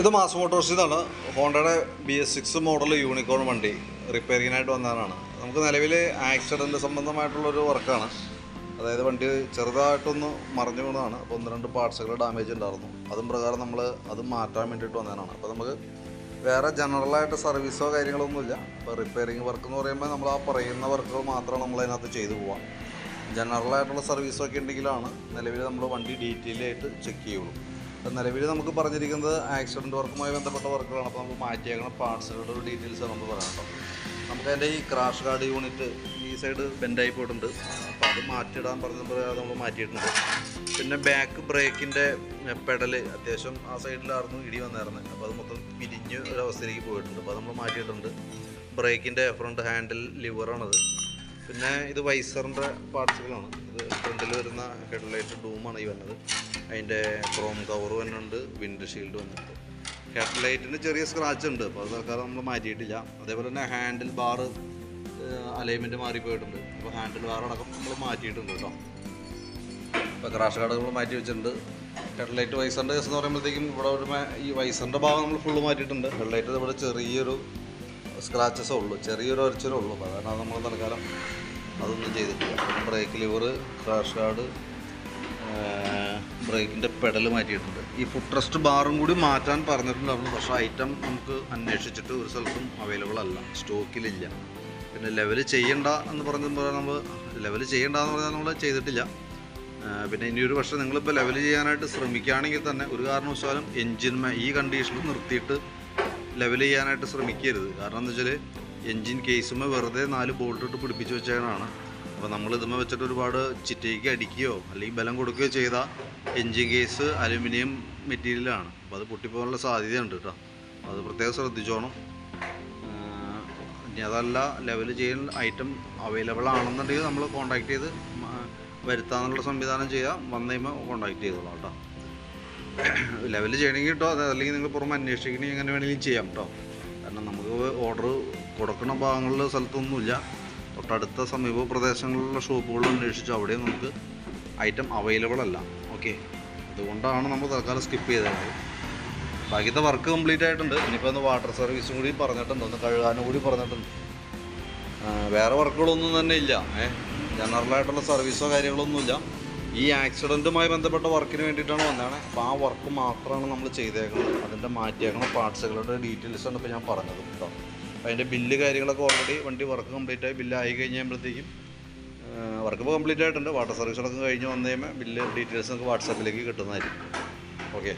ഇത് മാസ് മോട്ടോഴ്സിൽ നിന്നാണ് ഹോണ്ടയുടെ B S six model Unicorn വണ്ടി റിപ്പയറിങ്ങിനായിട്ട് വന്നതാണ്. നമുക്ക് നിലവിൽ ആക്സിഡന്റ് സംബന്ധമായിട്ടുള്ളൊരു വർക്കാണ് അതായത് വണ്ടി ചെറുതായിട്ടൊന്ന് മറിഞ്ഞു വീണതാണ്. അപ്പോൾ ഒന്ന് രണ്ട് പാർട്സുകൾ ഡാമേജ് ഉണ്ടായിരുന്നു. അതും പ്രകാരം നമ്മൾ അത് മാറ്റാൻ വേണ്ടിയിട്ട് വന്നതാണ്. അപ്പോൾ നമുക്ക് വേറെ ജനറലായിട്ട് സർവീസോ കാര്യങ്ങളൊന്നുമില്ല ഇപ്പോൾ റിപ്പയറിങ് വർക്ക് എന്ന് പറയുമ്പോൾ നമ്മൾ ആ പറയുന്ന വർക്കുകൾ മാത്രമാണ് നമ്മൾ അതിനകത്ത് ചെയ്തു പോവാം. ജനറലായിട്ടുള്ള സർവീസൊക്കെ ഉണ്ടെങ്കിലാണ് നിലവിൽ നമ്മൾ വണ്ടി ഡീറ്റെയിൽ ആയിട്ട് ചെക്ക് ചെയ്യുള്ളൂ. നിലവിൽ നമുക്ക് പറഞ്ഞിരിക്കുന്നത് ആക്സിഡന്റ് വർക്കുമായി ബന്ധപ്പെട്ട വർക്കുകളാണ് അപ്പോൾ നമുക്ക് മാറ്റിയേക്കുന്ന പാർട്സുകളുടെ ഒരു ഡീറ്റെയിൽസ് നമുക്ക് പറയാം കേട്ടോ നമുക്ക് അതിന്റെ ഈ ക്രാഷ് ഗാർഡ് യൂണിറ്റ് ഈ സൈഡ് ബെൻഡായി പോയിട്ടുണ്ട്. അപ്പോൾ അത് മാറ്റിയിടാൻ പറഞ്ഞപ്പോൾ നമ്മൾ മാറ്റിയിട്ടുണ്ട്. പിന്നെ ബാക്ക് ബ്രേക്കിന്റെ പെഡൽ അത്യാവശ്യം ആ സൈഡിലായിരുന്നു ഇടി വന്നായിരുന്നത് അപ്പോൾ അത് മൊത്തം പിരിഞ്ഞ് ഒരവസ്ഥയിലേക്ക് പോയിട്ടുണ്ട്. അപ്പോൾ അത് നമ്മൾ മാറ്റിയിട്ടുണ്ട്. ബ്രേക്കിന്റെ ഫ്രണ്ട് ഹാൻഡിൽ ലിവറാണത് പിന്നെ ഇത് വൈസറിന്റെ പാർട്സുകളാണ് ഇത് ഫ്രണ്ടിൽ വരുന്ന ഹെഡ്ലൈറ്റ് ഡൂമാണ് ഈ വന്നത്. അതിന്റെ ക്രോം കവർ വന്നിട്ടുണ്ട് വിൻഡ് ഷീൽഡ് വന്നിട്ടുണ്ട് ഹെഡ്ലൈറ്റിന് ചെറിയ സ്ക്രാച്ച് ഉണ്ട് അപ്പോൾ അത് തൽക്കാലം നമ്മൾ മാറ്റിയിട്ടില്ല. അതേപോലെ തന്നെ ഹാൻഡിൽ ബാർ അലൈൻമെന്റ് മാറിപ്പോയിട്ടുണ്ട്. അപ്പോൾ ഹാൻഡിൽ ബാർ അടക്കം നമ്മൾ മാറ്റിയിട്ടുണ്ട് കേട്ടോ. ഇപ്പോൾ ക്രാഷ് കാർഡ് നമ്മൾ മാറ്റി വെച്ചിട്ടുണ്ട്. ഹെഡ്ലൈറ്റ് വൈസറിന്റെ കേസ് എന്ന് പറയുമ്പോഴത്തേക്കും ഇവിടെ ഒരു ഈ വൈസറിന്റെ ഭാഗം നമ്മൾ ഫുള്ള് മാറ്റിയിട്ടുണ്ട്. ഹെഡ് ഹെഡ്ലൈറ്റ് ഇവിടെ ചെറിയൊരു സ്ക്രാച്ചസേ ഉള്ളൂ ചെറിയൊരു ഒരച്ചലേ ഉള്ളൂ. കാരണം നമ്മൾ തൽക്കാലം അതൊന്നും ചെയ്തിട്ടില്ല. ബ്രേക്ക് ലിവർ ക്രാഷ് കാർഡ് ബ്രേക്കിന്റെ പെഡൽ മാറ്റിയിട്ടുണ്ട്. ഈ ഫുഡ് ട്രസ്റ്റ് ബാറും കൂടി മാറ്റാൻ പറഞ്ഞിട്ടുണ്ടായിരുന്നു. പക്ഷേ ഐറ്റം നമുക്ക് അന്വേഷിച്ചിട്ട് ഒരു സ്ഥലത്തും അവൈലബിൾ അല്ല. സ്റ്റോക്കിലില്ല. പിന്നെ ലെവൽ ചെയ്യണ്ട എന്ന് പറഞ്ഞപ്പോൾ നമ്മൾ ലെവൽ ചെയ്യണ്ട എന്ന് പറഞ്ഞാൽ നമ്മൾ ചെയ്തിട്ടില്ല. പിന്നെ ഇനി ഒരു പക്ഷേ നിങ്ങളിപ്പോൾ ലെവൽ ചെയ്യാനായിട്ട് ശ്രമിക്കുകയാണെങ്കിൽ തന്നെ ഒരു കാരണവശാലും എൻജിൻ ഈ കണ്ടീഷനിൽ നിർത്തിയിട്ട് ലെവൽ ചെയ്യാനായിട്ട് ശ്രമിക്കരുത്. കാരണം എന്താ വെച്ചാൽ എൻജിൻ കേസുമേ വെറുതെ നാല് ബോൾട്ടിട്ട് പിടിപ്പിച്ച് വെച്ചതാണ് അപ്പോൾ നമ്മൾ ഇതുമ്മ വെച്ചിട്ട് ഒരുപാട് ചിറ്റയ്ക്ക് അടിക്കുകയോ അല്ലെങ്കിൽ ബലം കൊടുക്കുകയോ ചെയ്ത എൻജിൻ കേസ് അലുമിനിയം മെറ്റീരിയലാണ് അപ്പോൾ അത് പൊട്ടിപ്പോകാനുള്ള സാധ്യതയുണ്ട് കേട്ടോ. അത് പ്രത്യേകം ശ്രദ്ധിച്ചോണം. ഇനി അതല്ല ലെവൽ ചെയ്യുന്ന ഐറ്റം അവൈലബിൾ ആണെന്നുണ്ടെങ്കിൽ നമ്മൾ കോൺടാക്ട് ചെയ്ത് വരുത്താനുള്ള സംവിധാനം ചെയ്യാം. വന്നു കഴിയുമ്പോൾ കോൺടാക്ട് ചെയ്തോളാം കേട്ടോ. ലെവൽ ചെയ്യണമെങ്കിൽ കേട്ടോ അല്ലെങ്കിൽ നിങ്ങൾ പുറമെ അന്വേഷിക്കണമെങ്കിൽ എങ്ങനെ വേണമെങ്കിലും ചെയ്യാം കേട്ടോ. കാരണം നമുക്ക് ഓർഡർ കൊടുക്കുന്ന ഭാഗങ്ങളിൽ സ്ഥലത്തൊന്നുമില്ല. തൊട്ടടുത്ത സമീപ പ്രദേശങ്ങളിലുള്ള ഷോപ്പുകൾ അന്വേഷിച്ചു അവിടെ നമുക്ക് ഐറ്റം അവൈലബിൾ അല്ല. ഓക്കെ അതുകൊണ്ടാണ് നമ്മൾ തൽക്കാലം സ്കിപ്പ് ചെയ്തത്. ബാക്കിത്തെ വർക്ക് കംപ്ലീറ്റ് ആയിട്ടുണ്ട്. ഇനിയിപ്പോൾ ഒന്ന് വാട്ടർ സർവീസും കൂടി പറഞ്ഞിട്ടുണ്ട്. ഒന്ന് കഴുകാനും കൂടി പറഞ്ഞിട്ടുണ്ട്. വേറെ വർക്കുകളൊന്നും തന്നെ ഇല്ല. ഏഹ് ജനറലായിട്ടുള്ള സർവീസോ കാര്യങ്ങളൊന്നുമില്ല ഈ ആക്സിഡന്റുമായി ബന്ധപ്പെട്ട വർക്കിന് വേണ്ടിയിട്ടാണ് വന്നതാണ്. അപ്പോൾ ആ വർക്ക് മാത്രമാണ് നമ്മൾ ചെയ്തേക്കുന്നത് അതിന്റെ മാറ്റിയേക്കുന്ന പാർട്സുകളുടെ ഡീറ്റെയിൽസ് ആണ് ഇപ്പോൾ ഞാൻ പറഞ്ഞത് കേട്ടോ. അതിന്റെ ബില്ല് കാര്യങ്ങളൊക്കെ ഓൾറെഡി വണ്ടി വർക്ക് കംപ്ലീറ്റ് ആയി ബില്ല് ആയി കഴിയുമ്പോഴത്തേക്കും വർക്ക് ഇപ്പോൾ കംപ്ലീറ്റ് ആയിട്ടുണ്ട്. വാട്ടർ സർവീസുകളൊക്കെ കഴിഞ്ഞ് വന്നു കഴിയുമ്പോൾ ബില്ല് ഡീറ്റെയിൽസ് നമുക്ക് വാട്സാപ്പിലേക്ക് കിട്ടുന്നതായിരിക്കും. ഓക്കെ